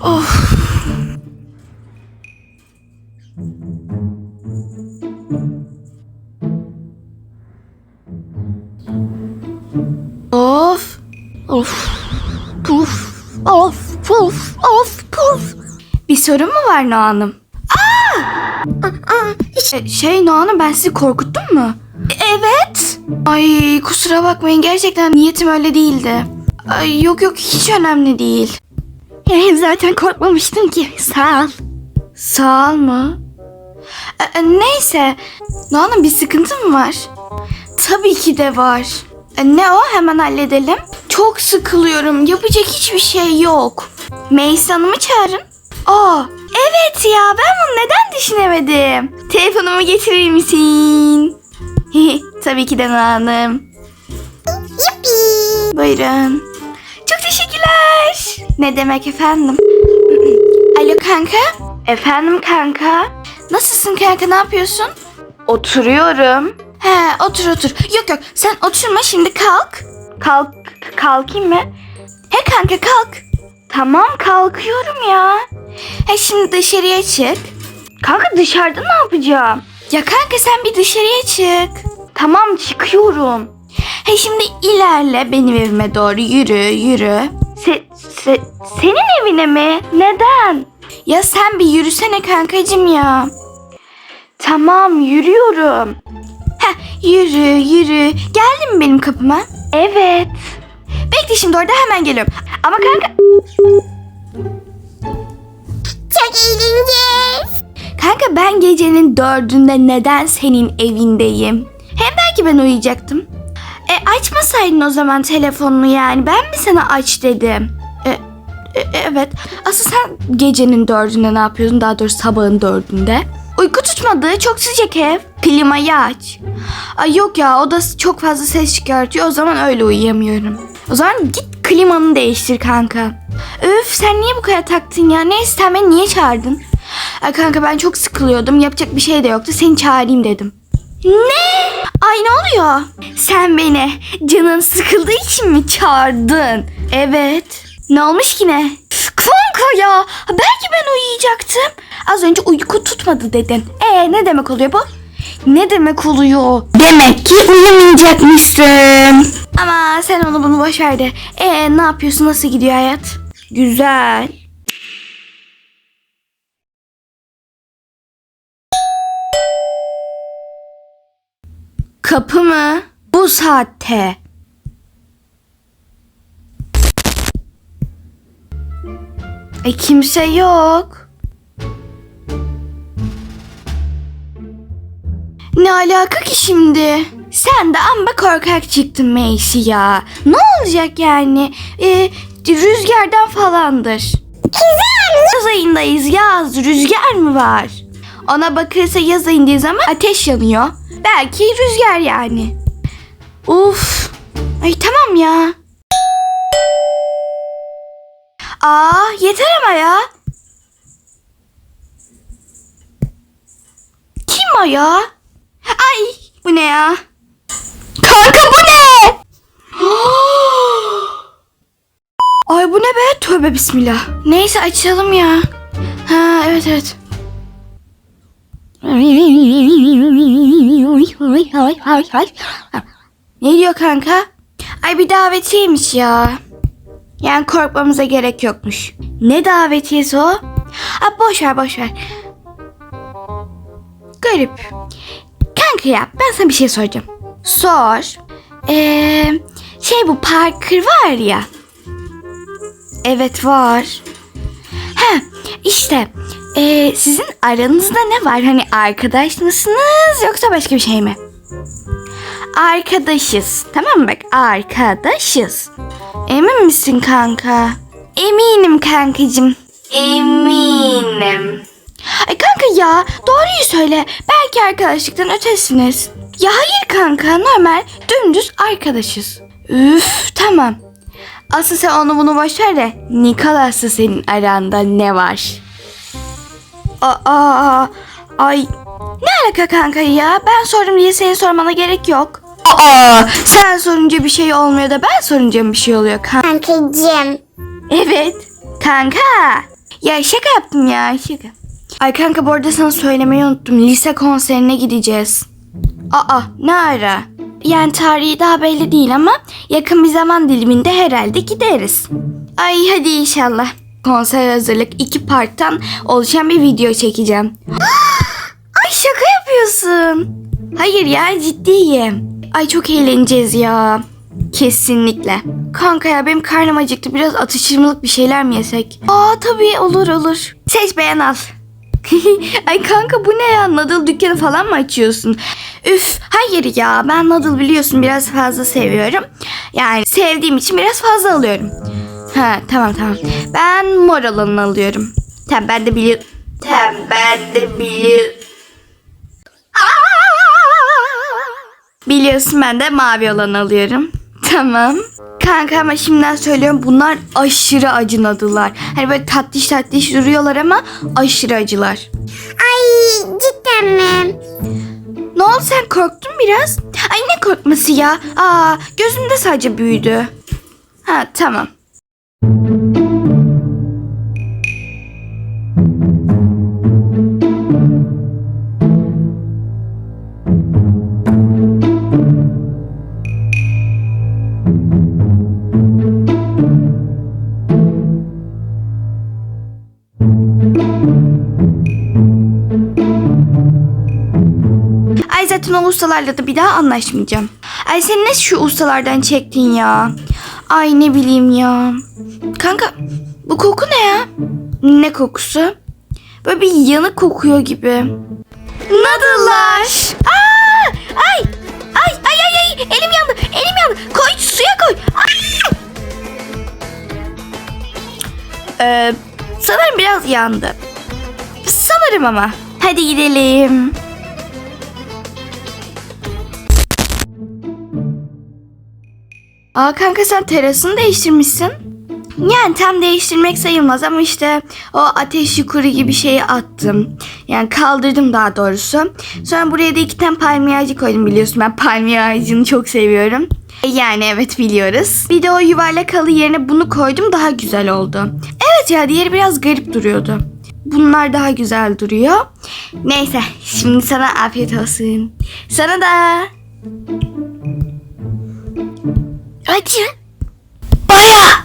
Of. Of. Of. Puf. Of. Puf. Of. Puf. Bir sorun mu var Noa Hanım? E, Şey Noa Hanım ben sizi korkuttum mu? Evet. Ay kusura bakmayın gerçekten niyetim öyle değildi. Ay yok yok hiç önemli değil. Zaten korkmamıştım ki sağ ol. Sağ ol mı? E, e, neyse. Noa Hanım bir sıkıntı mı var? Tabii ki de var. E, ne o hemen halledelim. Çok sıkılıyorum yapacak hiçbir şey yok. Meis Hanım'ı çağırın. Aa, evet ya ben bunu neden düşünemedim? Telefonumu getirir misin? Tabii ki de Noa Hanım. Buyurun. Ne demek efendim? Alo kanka. Efendim kanka. Nasılsın kanka ne yapıyorsun? Oturuyorum. He otur otur. Yok yok sen oturma şimdi kalk. Kalk kalkayım mı? He kanka kalk. Tamam kalkıyorum ya. He şimdi dışarıya çık. Kanka dışarıda ne yapacağım? Ya kanka sen bir dışarıya çık. Tamam çıkıyorum. He şimdi ilerle benim evime doğru yürü yürü. Se, se- senin evine mi? Neden? Ya sen bir yürüsene kankacım ya. Tamam yürüyorum. Heh, yürü yürü. Geldin mi benim kapıma? Evet. Bekle şimdi orada hemen geliyorum. Ama kanka... Çok eğleneceğiz. Kanka ben gecenin dördünde neden senin evindeyim? Hem belki ben uyuyacaktım. E açmasaydın o zaman telefonunu yani. Ben mi sana aç dedim? E, e, evet. Asıl sen gecenin dördünde ne yapıyorsun? Daha doğrusu sabahın dördünde. Uyku tutmadı. Çok sıcak ev. Klimayı aç. Ay yok ya o da çok fazla ses çıkartıyor. O zaman öyle uyuyamıyorum. O zaman git klimanı değiştir kanka. Öf sen niye bu kadar taktın ya? Neyse sen beni niye çağırdın? Ay kanka ben çok sıkılıyordum. Yapacak bir şey de yoktu. Seni çağırayım dedim. Ne? Ay ne oluyor? Sen beni canın sıkıldığı için mi çağırdın? Evet. Ne olmuş ki ne? Kanka ya belki ben uyuyacaktım. Az önce uyku tutmadı dedin. E ne demek oluyor bu? Ne demek oluyor? Demek ki uyumayacakmışsın. Ama sen onu bunu boş ver de. E ne yapıyorsun? Nasıl gidiyor hayat? Güzel. Kapı mı? Bu saatte. E kimse yok. Ne alaka ki şimdi? Sen de amba korkak çıktın Meysi ya. Ne olacak yani? E, rüzgardan falandır. Güzel. Yaz ayındayız yaz. Rüzgar mı var? Ona bakırsa yaz ayındayız ama ateş yanıyor. Belki rüzgar yani. Uf. Ay tamam ya. Aa yeter ama ya. Kim o ya? Ay bu ne ya? Kanka bu ne? Ay bu ne be? Tövbe bismillah. Neyse açalım ya. Ha evet evet. Ne diyor kanka? Ay bir davetiyeymiş ya. Yani korkmamıza gerek yokmuş. Ne davetiyesi o? Aa, boş ver boş ver. Garip. Kanka ya ben sana bir şey soracağım. Sor. Ee, şey bu Parker var ya. Evet var. Ha işte ee, sizin aranızda ne var? Hani arkadaş mısınız yoksa başka bir şey mi? Arkadaşız. Tamam mı bak arkadaşız. Emin misin kanka? Eminim kankacığım. Eminim. Ay kanka ya doğruyu söyle. Belki arkadaşlıktan ötesiniz. Ya hayır kanka normal dümdüz arkadaşız. Üf tamam. Asıl sen onu bunu boş ver de Nikolas'la senin aranda ne var? Aa, ay ne alaka kanka ya? Ben sordum diye senin sormana gerek yok. Aa, sen sorunca bir şey olmuyor da ben sorunca bir şey oluyor kanka. Kankacığım. Evet kanka. Ya şaka yaptım ya şaka. Ay kanka bu arada sana söylemeyi unuttum. Lise konserine gideceğiz. Aa ne ara? Yani tarihi daha belli değil ama yakın bir zaman diliminde herhalde gideriz. Ay hadi inşallah. Konser hazırlık iki parttan oluşan bir video çekeceğim. Ay şaka yapıyorsun. Hayır ya ciddiyim. Ay çok eğleneceğiz ya. Kesinlikle. Kanka ya benim karnım acıktı. Biraz atıştırmalık bir şeyler mi yesek? Aa tabii olur olur. Seç beğen al. Ay kanka bu ne ya? Nadal dükkanı falan mı açıyorsun? Üf hayır ya ben Nadal biliyorsun biraz fazla seviyorum. Yani sevdiğim için biraz fazla alıyorum. Ha tamam tamam. Ben mor olanını alıyorum. Tamam ben de biliyorum. Tamam ben de biliyorum. Biliyorsun ben de mavi olanı alıyorum. Tamam. Kanka ama şimdiden söylüyorum bunlar aşırı acı nadılar. Hani böyle tatlış tatlış duruyorlar ama aşırı acılar. Ay cidden mi? Ne oldu sen korktun biraz? Ay ne korkması ya? Aa gözümde sadece büyüdü. Ha tamam. O ustalarla da bir daha anlaşmayacağım. Ay sen ne şu ustalardan çektin ya? Ay ne bileyim ya. Kanka bu koku ne ya? Ne kokusu? Böyle bir yanık kokuyor gibi. Nadılar. Aa! Ay! Ay ay ay ay! Elim yandı. Elim yandı. Koy suya koy. Ee, sanırım biraz yandı. Sanırım ama. Hadi gidelim. Aa kanka sen terasını değiştirmişsin. Yani tam değiştirmek sayılmaz ama işte o ateş yukarı gibi şeyi attım. Yani kaldırdım daha doğrusu. Sonra buraya da iki tane palmiye ağacı koydum biliyorsun. Ben palmiye ağacını çok seviyorum. E, Yani evet biliyoruz. Bir de o yuvarlak halı yerine bunu koydum daha güzel oldu. Evet ya diğeri biraz garip duruyordu. Bunlar daha güzel duruyor. Neyse şimdi sana afiyet olsun. Sana da. Acı. Baya.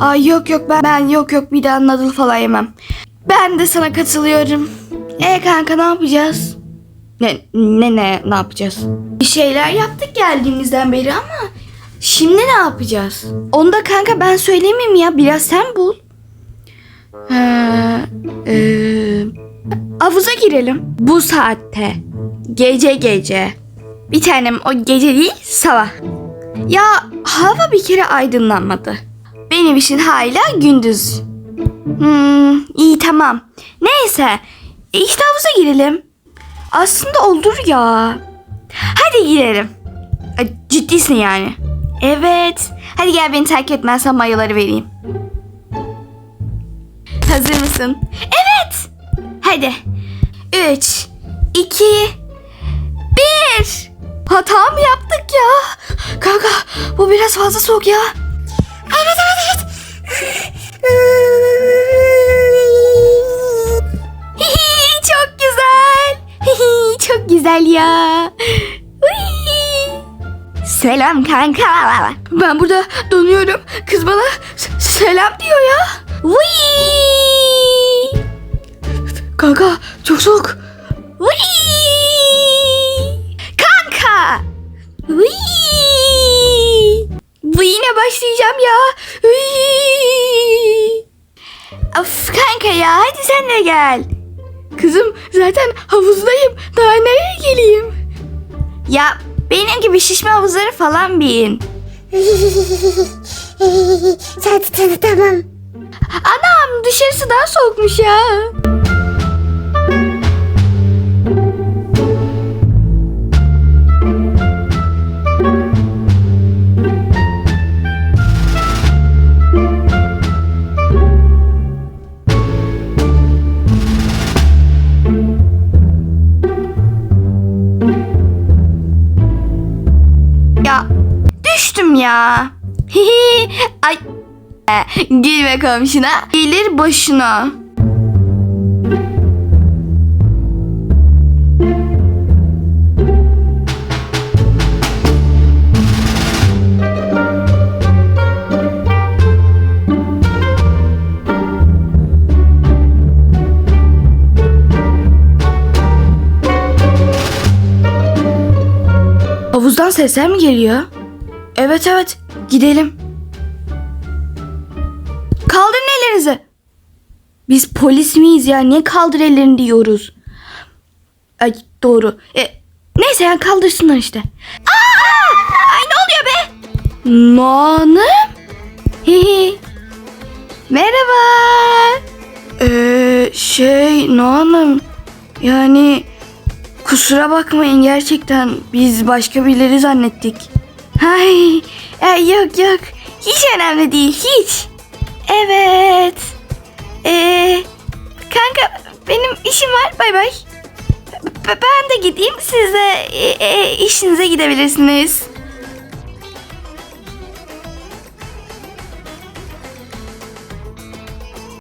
Ay yok yok ben, ben yok yok bir daha noodle falan yemem. Ben de sana katılıyorum. E kanka ne yapacağız? Ne ne ne ne yapacağız? Bir şeyler yaptık geldiğimizden beri ama şimdi ne yapacağız? Onu da kanka ben söylemeyeyim ya biraz sen bul. Ha, e, havuza girelim. Bu saatte. Gece gece. Bir tanem o gece değil sabah. Ya hava bir kere aydınlanmadı. Benim için hala gündüz. Hmm, iyi tamam. Neyse. E işte havuza girelim. Aslında olur ya. Hadi girelim. E, Ciddisin yani. Evet. Hadi gel beni takip et ben sana mayoları vereyim. Hazır mısın? Evet. Hadi. Üç, iki, bir. Hata mı yaptık ya? Kanka bu biraz fazla soğuk ya. Evet evet evet. Çok güzel. Çok güzel ya. Selam kanka. Ben burada donuyorum. Kız bana selam diyor ya. Kanka çok soğuk. Uy. Uy. Bu yine başlayacağım ya. Uy. Of kanka ya hadi sen de gel. Kızım zaten havuzdayım. Daha nereye geleyim? Ya benim gibi şişme havuzları falan bin. Tamam tamam. Anam dışarısı daha soğukmuş ya. Ya düştüm ya. Hihi. Ay Gülme komşuna. Gelir boşuna. Havuzdan sesler mi geliyor? Evet evet gidelim. Kaldırın ellerinizi. Biz polis miyiz ya? Niye kaldır ellerini diyoruz? Ay doğru. E, neyse ya kaldırsınlar işte. Aa! Ay ne oluyor be? Nanım? Merhaba. Ee, şey Nanım. Yani kusura bakmayın gerçekten biz başka birileri zannettik. Hay, e, yok yok. Hiç önemli değil hiç. Evet. Ee, kanka benim işim var bay bay. Ben de gideyim siz de e, e, işinize gidebilirsiniz.